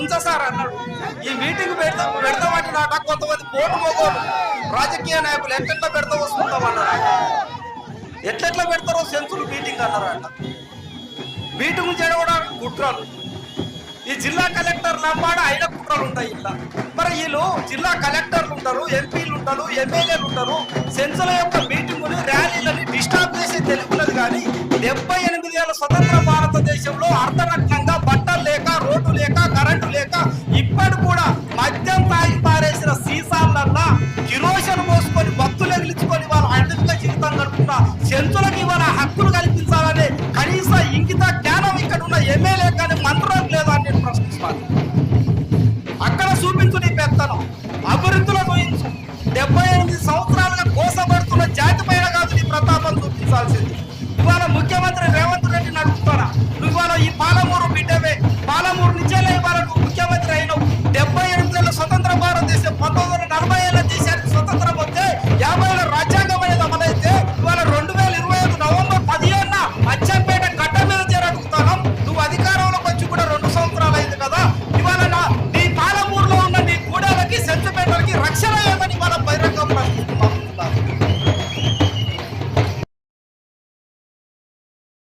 సుంచ sir అన్నాడు. ఈ meeting పెడతాం పెడతామంటే నాట కొంతమంది కోటు మోగోలు రాజకీయ నాయకులు ఎట్లెట్లా పెడతా వస్తుంటామన్నారు ఎట్లెట్లా పెడతారో సెన్సులు మీటింగ్ అన్నారంట. మీటింగ్ చేయడం కూడా కుట్రలు. ఈ జిల్లా కలెక్టర్ లంబాడ ఐదు కుట్రలు ఉంటాయి ఇలా మరి వీళ్ళు జిల్లా కలెక్టర్లు ఉంటారు ఎంపీలు ఉంటారు ఎమ్మెల్యేలు ఉంటారు. సెన్సుల యొక్క మీటింగులు ర్యాలీలని డిస్టర్బ్ చేసి తెలుపులేదు కానీ డెబ్బై ఎనిమిది ఏళ్ళ స్వతంత్ర భారతదేశంలో అర్ధనగ్నంగా అడ్డంగా జీవితం గడుపుతున్న హక్కులు కల్పించాలనే కనీస ఇంకిత జ్ఞానం ఇక్కడ ఉన్న ఎమ్మెల్యే కానీ మంత్రం లేదా అని నేను ప్రశ్నిస్తాను. అక్కడ చూపించు నీ పెత్తనం. అభివృద్ధిలో చూపించు. డెబ్బై ఎనిమిది సంవత్సరాలుగా కోసపడుతున్న జాతి పైన కాదు నీ ప్రతాపం చూపించాల్సింది. ఇవాళ ముఖ్యమంత్రి రేవంత్